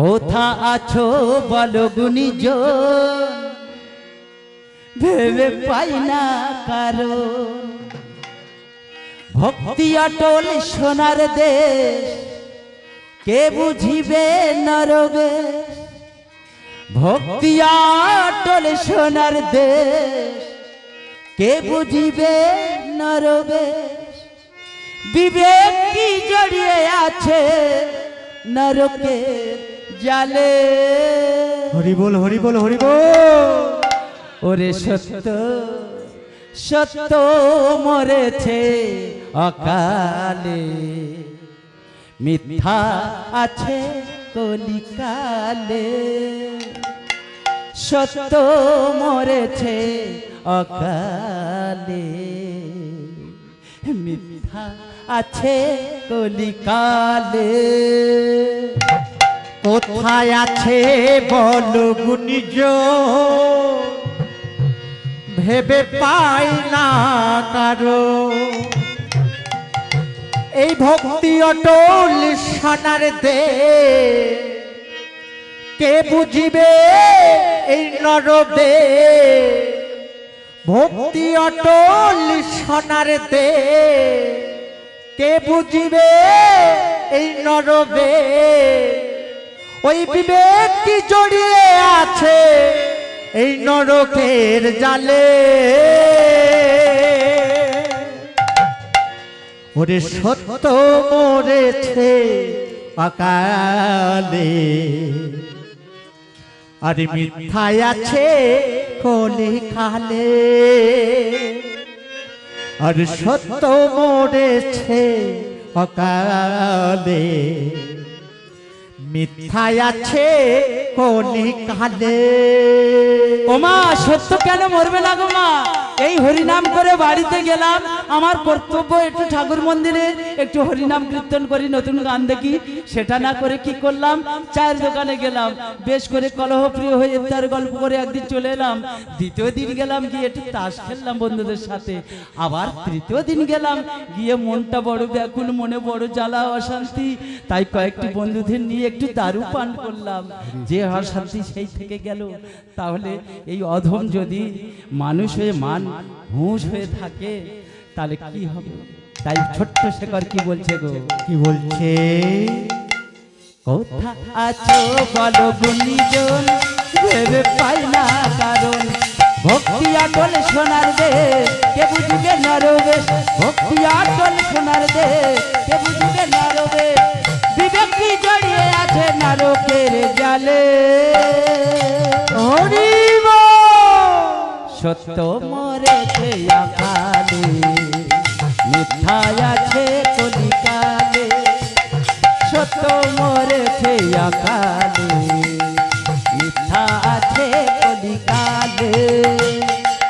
কোথা আছো বলো গুনিজ ভেবে পাই না কারও। ভক্তি অটল সোনার দেশ, কে বুঝিবে নরবে? ভক্তি অটল সোনার দেশ, কে বুঝিবে নরবে? বিবেক কি জড়িয়ে আছে নরকের জালে। হরি বল হরি বল হরি বল। ওরে সত্য সত্য মরেছে অকালে। মিথ্যা আছে কলিকালে। সত্য মরেছে অকালে। মিথ্যা আছে কলিকালে। কোথায় আছে বল গুনিজ ভেবে পাই না কারও। এই ভক্তি অটল সোনার দে। কে বুঝিবে এই নরদে ভক্তি অটল সোনার দে। কে বুঝিবে এই নরবে ওই বিবেক কি জড়িয়ে আছে এই নরকের জালে? ওরে সত্য মরেছে অকালে। আর মিথ্যায় আছে কলি খালে। আর সত্য মরেছে অকালে। মিথ্যায় আছে কলি কালে ওমা, সত্য কেন মরবে না গো মা? এই হরিনাম করে বাড়িতে গেলাম আমার কর্তব্য একটু ঠাকুর মন্দিরে একটু হরিনাম কীর্তন করি, নতুন গান দেখি। সেটা না করে কি করলাম? চায়ের দোকানে গেলাম। বেশ করে কলহপ্রিয় হয়ে তার গল্প করে একদিন চলে এলাম। দ্বিতীয় দিন গেলাম গিয়ে একটু তাস খেললাম বন্ধুদের সাথে। আবার তৃতীয় দিন গেলাম গিয়ে মনটা বড় ব্যাকুল, মনে বড় জ্বালা, অশান্তি। তাই কয়েকটি বন্ধুদের নিয়ে একটু দারু পান করলাম। যে অশান্তি সেই থেকে গেল। তাহলে এই অধম যদি মানুষ হয়ে মান, হুঁশ হয়ে থাকে তাহলে কি হবে? তাই ছোট্ট শেখর কি বলছে গো? কি বলছে? কোথা আছো বলো গুণীজন ভেবে পাই না কারণ। ভক্তি আটল সোনার দে কে বুঝবে নরবে ভক্তি আটল সোনার দে কে বুঝবে নরবে বিবেক কি জড়িয়ে আছে নরকের জালে? সত্য মরেছে মিথ্যা আছে কলিকালে? সত্য মরেছে আকালে। মিথ্যা আছে কলিকালে।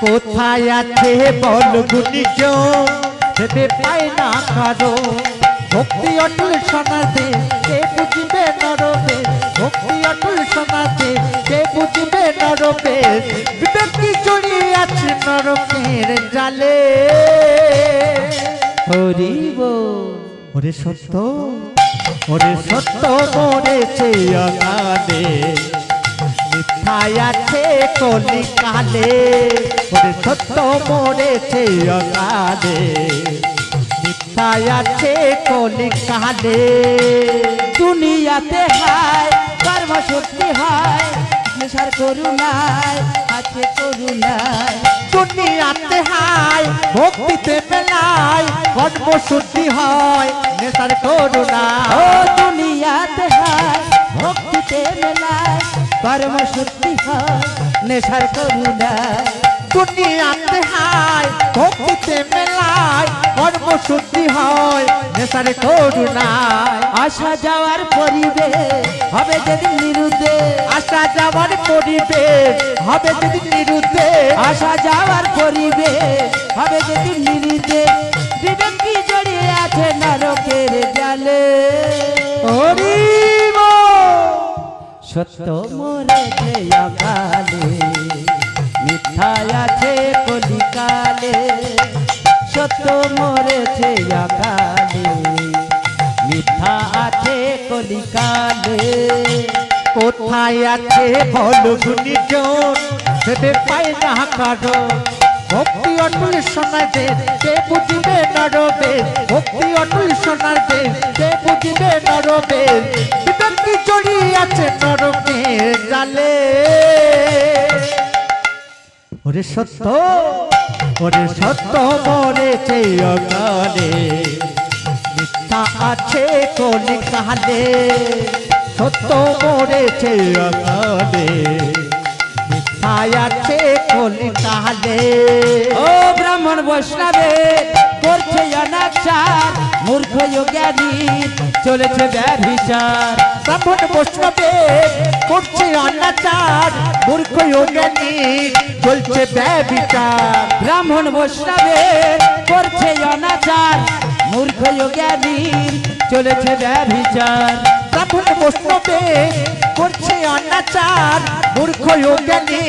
কোথায় আছে বল গুনিজ ভেবে পাই না কারও। ভক্তি অটল সোনাতে কে বুঝবে নরবে ভক্তি অটল সোনাতে কে বুঝবে নরবে বিবেকি জড়িয়ে আছে নরকের জালে। হরিব ওরে সত্য ওরে সত্য মরেছে অগাধে মিথ্যায় আছে কলি কালে ওরে সত্য মরেছে অগাধে মিথ্যায় আছে কলি কালে দুনিয়াতে হায় কর্ম শক্তি হয়? নেশার করুণায়, আছে করুণায়। দুনিয়াতে হাই ভক্তিতে মেলায় কর্মশুদ্ধি হয়, নেশার করুণা ও দুনিয়াতে হায়, ভক্তিতে মেলায়, কর্ম শক্তি হয়, নেশার করুণায়। দুনিয়াতে হাই ভক্তিতে মেলায় কর্মশুদ্ধি হয়, নেশার করুণায়। আসা যাওয়ার পরিবেশ হবে যেদিন নিরুদ্ধে আসা যাওয়ার পরিবেশ। হবে যদি নিরুদ্ধে আসা যাওয়ার পরিবেশ। হবে যেদিন নিরুদ্ধে বিবেক জড়িয়ে আছে নরকের জালে? হরিব সত্য মরেছে অকালে মিথ্যা আছে কলিকালে। সত্য মরেছে অকালে, মিথ্যা আছে কলিকালে। কোথায় আছে বলো গুণীজন ভেবে পাই না কারও। ভক্তি অটুল সোনার দেশ কে বুঝিবে নরবে? ভক্তি অটুল সোনার দেশ কে বুঝিবে নরবে? বিবেকি জড়িয়ে আছে নরকের জালে। ওরে সত্য ওরে সত্য মরেছে অকালে। মিথ্যা আছে কলিকালে সত্য মরেছে অকালে মিথ্যা আছে কলিকালে ও ব্রাহ্মণ বৈষ্ণবে, করছে অনাচার, মূর্খ জ্ঞানী চলেছে ব্যভিচার। ব্রাহ্মণ বৈষ্ণবে, করছে অনাচার, মূর্খ জ্ঞানী চলছে ব্যবিচার ব্রাহ্মণ বৈষ্ণবে, করছে অনাচার, মূর্খ জ্ঞানী চলেছে ব্যভিচার। ব্রাহ্মণ মূর্খ জ্ঞানী,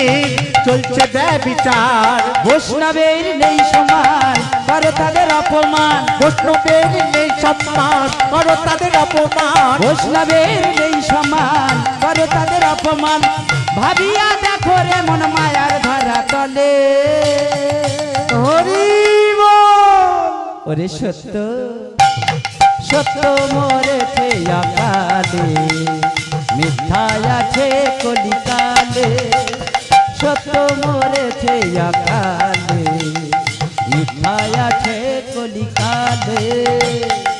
চলছে ব্যবিচার বৈষ্ণবের নেই সমান, করে তাদের অপমান। বৈষ্ণবের নেই সম্মান করো তাদের অপমান। বৈষ্ণবের নেই সমান, করে তাদের অপমান। ভাবিয়া দেখো রে মন মায়ার ধরা তলে। ওরে সত্য সত্য মরেছে অকালে মিথ্যায় আছে কলিকালে, সত্য মরেছে অকালে মিথ্যায় আছে কলিকালে।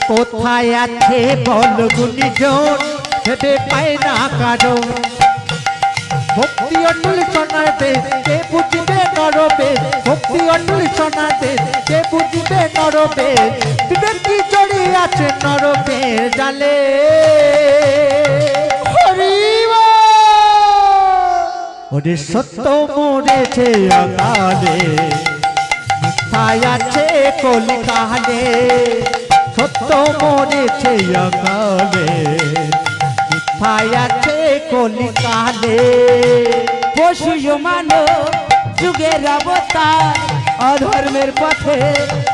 কোথায় আছে বল গুণীজন ভেবে পায় না কারও। ভক্তি অটুল দেশ কে বুঝবে নরবে ভক্তি অটুল দেশ কে বুঝবে নরবে বিবেকি জড়িয়ে আছে নরবের জালে। ওরে সত্য মরেছে অকালে মিথ্যায় আছে কলিকালে, সত্য মরেছে অকালে মিথ্যায় আছে কলিকালে পশু মানো যুগের অবতার, অধর্মের পথে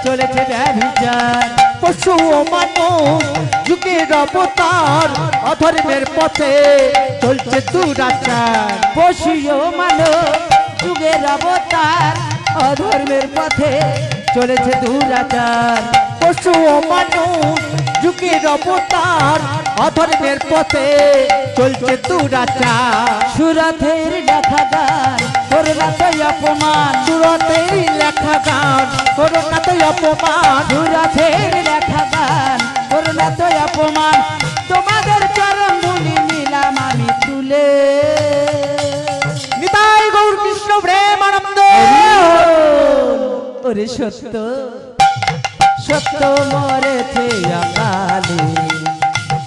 চলেছে ব্যভিচার। পশু মানুষ, যুগের অবতার, অধর্মের পথে চলছে দুরাচার। পশু মানো যুগের অবতার, অধর্মের পথে চলেছে দুরাচার। পশু মানুষ, যুগের অবতার, অধর্মের পথে চলছে দুরাচার। সুরথের লেখা গান করলা তো অপমান। সুরতের লেখা গান। করোনাতে অপমান। সুরথের লেখা গান। করলা তো অপমান। তোমাদের চরম মুনি নিলাম আমি তুলে। নিতাই গৌর কৃষ্ণ প্রেমানন্দ ওরে সত্য। সত্য মরেছে অকালে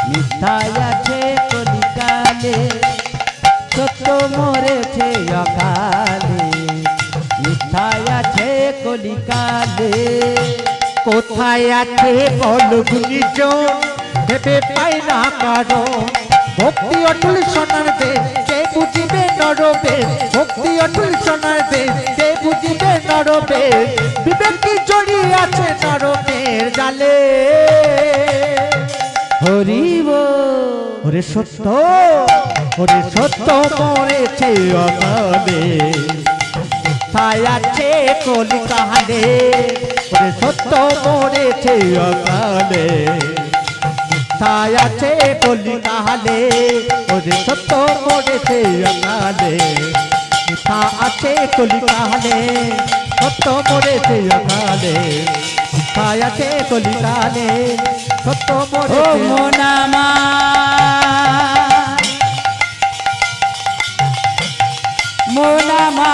মিথ্যায় আছে কলিকালে। সত্য মরেছে অকালে মিথ্যায় আছে কলিকালে। কোথায় আছে বল গুণীজন ভেবে পাই না কারও। ভক্তি অটুল সোনার দেশ কে বুঝিবে নরবে? ভক্তি অটুল সোনার দেশ কে বুঝিবে নরবে? বিবেকি জড়িয়ে আছে নরকের জালে। হরিব ওরে সত্য। ওরে সত্য মরেছে অকালে তাই আছে কলি কাহালে ওরে সত্য মরেছে অকালে তাই আছে কলি কাহালে ওরে সত্য মরেছে অকালে আছে কলি কাহালে সত্য মরেছে অকালে মিথ্যা আছে কলি কাহালে সত্য ও মোনামা মোনামা